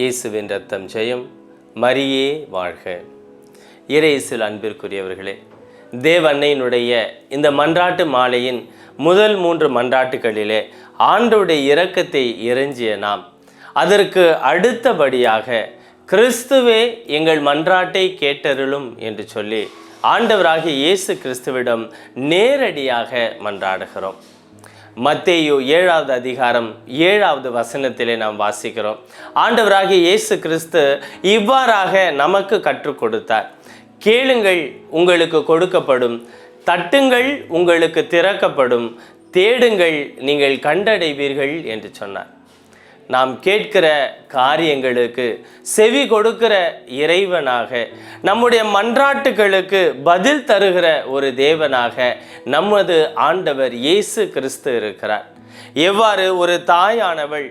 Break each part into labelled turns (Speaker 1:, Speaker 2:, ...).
Speaker 1: இயேசுவின் ரத்தம் ஜெயம். மரியே வாழ்க. இறையேசுவில் அன்பிற்குரியவர்களே தேவன்னையினுடைய இந்த மன்றாட்டு மாலையின் முதல் மூன்று மன்றாட்டுகளிலே ஆண்டோடைய இரக்கத்தை இறைஞ்சிய நாம். அதற்கு அடுத்தபடியாக கிறிஸ்துவே எங்கள் மன்றாட்டை கேட்டருளும் என்று சொல்லி ஆண்டவராகிய இயேசு கிறிஸ்துவிடம் நேரடியாக மன்றாடுகிறோம். மத்தேயு ஏழாவது அதிகாரம் ஏழாவது வசனத்திலே நாம் வாசிக்கிறோம். ஆண்டவராகிய இயேசு கிறிஸ்து இவ்வாறாக நமக்கு கற்றுக் கொடுத்தார். கேளுங்கள் உங்களுக்கு கொடுக்கப்படும். தட்டுங்கள் உங்களுக்கு திறக்கப்படும். தேடுங்கள் நீங்கள் கண்டடைவீர்கள் என்று சொன்னார். நாம் கேட்கிற காரியங்களுக்கு செவி கொடுக்கிற இறைவனாக நம்முடைய மன்றாட்டுகளுக்கு பதில் தருகிற ஒரு தேவனாக நமது ஆண்டவர் இயேசு கிறிஸ்து இருக்கிறார். எவ்வாறு ஒரு தாயானவள்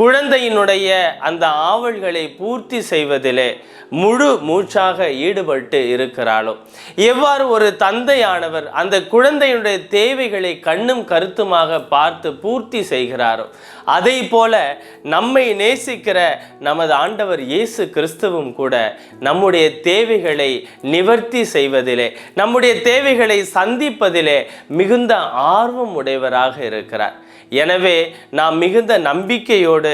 Speaker 1: குழந்தையினுடைய அந்த ஆவல்களை பூர்த்தி செய்வதிலே முழு மூச்சாக ஈடுபட்டு இருக்கிறாளோ. எவ்வாறு ஒரு தந்தையானவர் அந்த குழந்தையினுடைய தேவைகளை கண்ணும் கருத்துமாக பார்த்து பூர்த்தி செய்கிறாரோ அதை போல நம்மை நேசிக்கிற நமது ஆண்டவர் இயேசு கிறிஸ்துவும் கூட நம்முடைய தேவைகளை நிவர்த்தி செய்வதிலே நம்முடைய தேவைகளை சந்திப்பதிலே மிகுந்த ஆர்வம் உடையவராக இருக்கிறார். எனவே நாம் மிகுந்த நம்பிக்கையோடு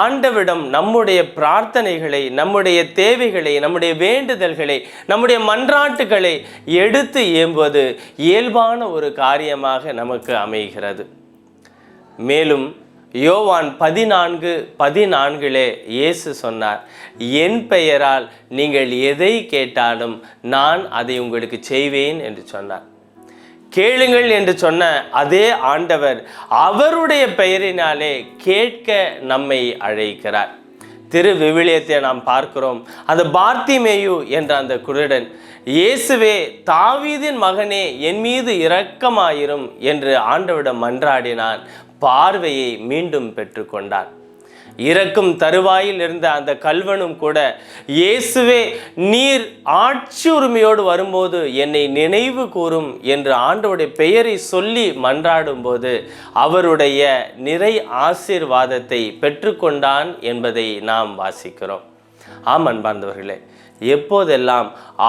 Speaker 1: ஆண்டவிடம் நம்முடைய பிரார்த்தனைகளை நம்முடைய தேவைகளை நம்முடைய வேண்டுதல்களை நம்முடைய மன்றாட்டுகளை எடுத்து ஏம்புவது இயல்பான ஒரு காரியமாக நமக்கு அமைகிறது. மேலும் யோவான் பதினான்கு பதினான்கிலே இயேசு சொன்னார் என் பெயரால் நீங்கள் எதை கேட்டாலும் நான் அதை உங்களுக்கு செய்வேன் என்று சொன்னார். கேளுங்கள் என்று சொன்ன அதே ஆண்டவர் அவருடைய பெயரினாலே கேட்க நம்மை அழைக்கிறார். திரு விவிலியத்தை நாம் பார்க்கிறோம். அந்த பார்த்திமேயு என்ற அந்த குருடன் இயேசுவே தாவீதின் மகனே என் மீது இரக்கமாயிரும் என்று ஆண்டவிடம் மன்றாடினான். பார்வையை மீண்டும் பெற்றுக்கொண்டான். இறக்கும் தருவாயில் இருந்த அந்த கல்வனும் கூட இயேசுவே நீர் ஆட்சி உரிமையோடு வரும்போது என்னை நினைவு கூறும் என்று ஆண்டவுடைய பெயரை சொல்லி மன்றாடும் போது அவருடைய நிறை ஆசீர்வாதத்தை பெற்றுக்கொண்டான் என்பதை நாம் வாசிக்கிறோம். ஆம் அன்பார்ந்தவர்களே. எப்போதெல்லாம்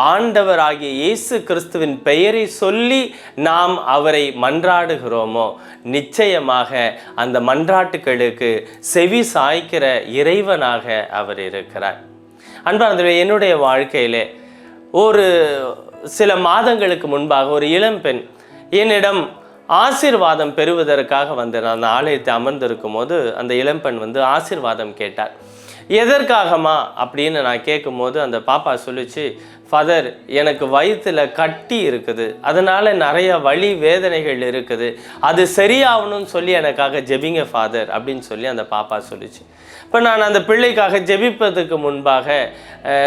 Speaker 1: ஆண்டவராகிய இயேசு கிறிஸ்துவின் பெயரை சொல்லி நாம் அவரை மன்றாடுகிறோமோ நிச்சயமாக அந்த மன்றாட்டுகளுக்கு செவி சாய்க்கிற இறைவனாக அவர் இருக்கிறார். அன்பார்ந்தவர்களே என்னுடைய வாழ்க்கையிலே ஒரு சில மாதங்களுக்கு முன்பாக ஒரு இளம்பெண் என்னிடம் ஆசீர்வாதம் பெறுவதற்காக வந்து நான் அந்த ஆலயத்தை அமர்ந்திருக்கும் போது அந்த இளம்பெண் வந்து ஆசீர்வாதம் கேட்டார். எதற்காகமா அப்படின்னு நான் கேட்கும்போது அந்த பாப்பா சொல்லிச்சு ஃபாதர் எனக்கு வயிற்றில் கட்டி இருக்குது. அதனால் நிறைய வழி வேதனைகள் இருக்குது. அது சரியாகணும்னு சொல்லி எனக்காக ஜெபிங்க ஃபாதர் அப்படின்னு சொல்லி அந்த பாப்பா சொல்லிச்சு. இப்போ நான் அந்த பிள்ளைக்காக ஜெபிப்பதுக்கு முன்பாக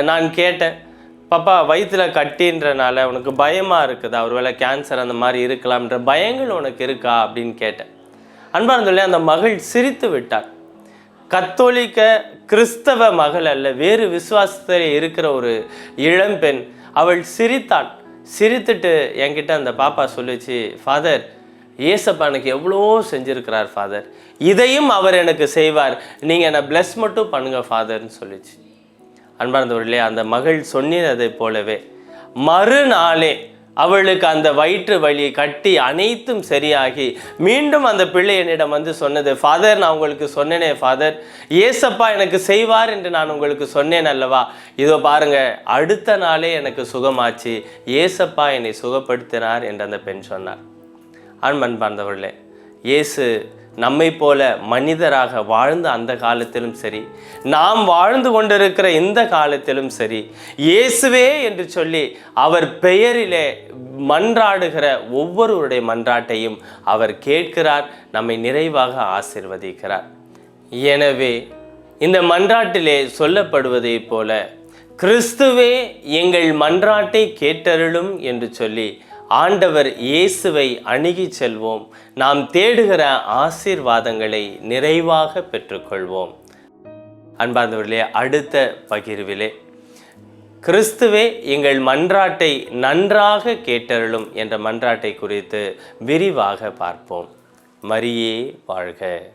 Speaker 1: நான் கேட்டேன் பாப்பா வயிற்றில் கட்டின்றனால உனக்கு பயமாக இருக்குது? அவர் ஒருவேளை கேன்சர் அந்த மாதிரி இருக்கலாம்ன்ற பயங்கள் உனக்கு இருக்கா? அப்படின்னு கேட்டேன். அன்பார்ந்தோல்லே அந்த மகள் சிரித்து விட்டார் கத்தோலிக்க கிறிஸ்தவ மகள் அல்ல வேறு விசுவாசத்தில் இருக்கிற ஒரு இளம்பெண் அவள் சிரித்தாள். சிரித்துட்டு என்கிட்ட அந்த பாப்பா சொல்லிச்சு ஃபாதர் ஏசப்பா எனக்கு எவ்வளோ செஞ்சுருக்கிறார் ஃபாதர் இதையும் அவர் எனக்கு செய்வார். நீங்கள் என்னை ப்ளஸ் மட்டும் பண்ணுங்கள் ஃபாதர்னு சொல்லிச்சு. அன்பார்ந்தவர்களே அந்த மகள் சொன்னதைப் போலவே மறுநாளே அவளுக்கு அந்த வயிற்று வலி கட்டி அனைத்தும் சரியாகி மீண்டும் அந்த பிள்ளை என்னிடம் வந்து சொன்னது ஃபாதர் நான் உங்களுக்கு சொன்னேனே ஃபாதர் ஏசப்பா எனக்கு செய்வார் என்று நான் உங்களுக்கு சொன்னேன் அல்லவா? இதோ பாருங்க அடுத்த நாளே எனக்கு சுகமாச்சு. ஏசப்பா என்னை சுகப்படுத்தினார் என்று அந்த பெண் சொன்னார். அன்பன்பார்ந்தவர்களே இயேசு நம்மை போல மனிதராக வாழ்ந்த அந்த காலத்திலும் சரி நாம் வாழ்ந்து கொண்டிருக்கிற இந்த காலத்திலும் சரி இயேசுவே என்று சொல்லி அவர் பெயரிலே மன்றாடுகிற ஒவ்வொருவருடைய மன்றாட்டையும் அவர் கேட்கிறார் நம்மை நிறைவாக ஆசிர்வதிக்கிறார். எனவே இந்த மன்றாட்டிலே சொல்லப்படுவதைப் போல கிறிஸ்துவே எங்கள் மன்றாட்டை கேட்டருளும் என்று சொல்லி ஆண்டவர் இயேசுவை அணுகிச் செல்வோம். நாம் தேடுகிற ஆசீர்வாதங்களை நிறைவாக பெற்றுக்கொள்வோம். அன்பார்ந்தவர்களே அடுத்த பகிர்விலே. கிறிஸ்துவே எங்கள் மன்றாட்டை நன்றாக கேட்டருளும் என்ற மன்றாட்டை குறித்து விரிவாக பார்ப்போம். மரியே வாழ்க.